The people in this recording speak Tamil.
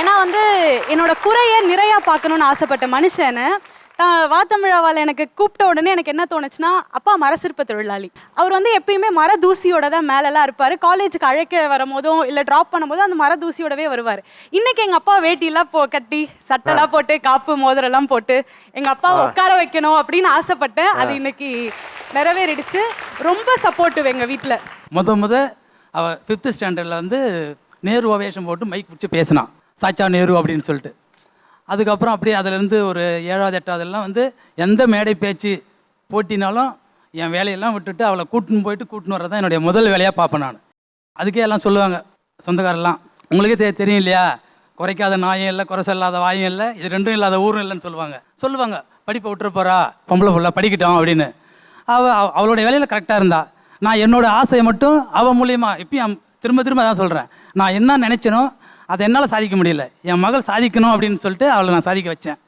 ஏன்னா வந்து என்னோட குறைய நிறையா பார்க்கணும்னு ஆசைப்பட்ட மனுஷனை. வாத்தமிழாவால் எனக்கு கூப்பிட்ட உடனே எனக்கு என்ன தோணுச்சுன்னா அப்பா மரசிற்ப தொழிலாளி. அவர் வந்து எப்பயுமே மர தூசியோட தான் மேலெல்லாம் இருப்பார். காலேஜுக்கு அழைக்க வரும்போதும் இல்லை ட்ராப் பண்ணும்போதும் அந்த மர தூசியோடவே வருவார். இன்னைக்கு எங்கள் அப்பா வேட்டியெல்லாம் போ கட்டி சட்டெல்லாம் போட்டு காப்பு மோதிரெல்லாம் போட்டு எங்கள் அப்பாவை உட்கார வைக்கணும் அப்படின்னு ஆசைப்பட்டேன். அது இன்னைக்கு நிறைவேறிடுச்சு. ரொம்ப சப்போர்ட்டிவ் எங்கள் வீட்டில் முத முத அவள் ஃபிஃப்த்து ஸ்டாண்டர்டில் வந்து நேரு வேஷம் போட்டு மைக் பிடிச்சி பேசினான். சாச்சா நேரு அப்படின்னு சொல்லிட்டு. அதுக்கப்புறம் அப்படியே அதுலேருந்து ஒரு ஏழாவது எட்டாவதெல்லாம் வந்து எந்த மேடை பேச்சு போட்டினாலும் என் வேலையெல்லாம் விட்டுட்டு அவளை கூட்டின்னு போயிட்டு கூட்டின்னு வரதான் தான் என்னுடைய முதல் வேலையாக பார்ப்பேன் நான். அதுக்கே எல்லாம் சொல்லுவாங்க சொந்தக்காரெல்லாம் உங்களுக்கே தெ தெரியும் இல்லையா? குறைக்காத நாயும் இல்லை குறை சொல்லாத வாயும் இல்லை இது ரெண்டும் இல்லாத ஊரும் இல்லைன்னு சொல்லுவாங்க. சொல்லுவாங்க படிப்பை விட்டுற போகிறா பொம்பளை புள்ள படிக்கட்டும் அப்படின்னு. அவள் அவளுடைய வேலையில் கரெக்டாக இருந்தா. நான் என்னோட ஆசையை மட்டும் அவள் மூலியமாக இப்பயும் திரும்ப திரும்ப தான் சொல்கிறேன் நான் என்ன நினச்சேனோ அதை என்னால் சாதிக்க முடியல. என் மகள் சாதிக்கணும் அப்படின்னு சொல்லிட்டு அவளை நான் சாதிக்க வச்சேன்.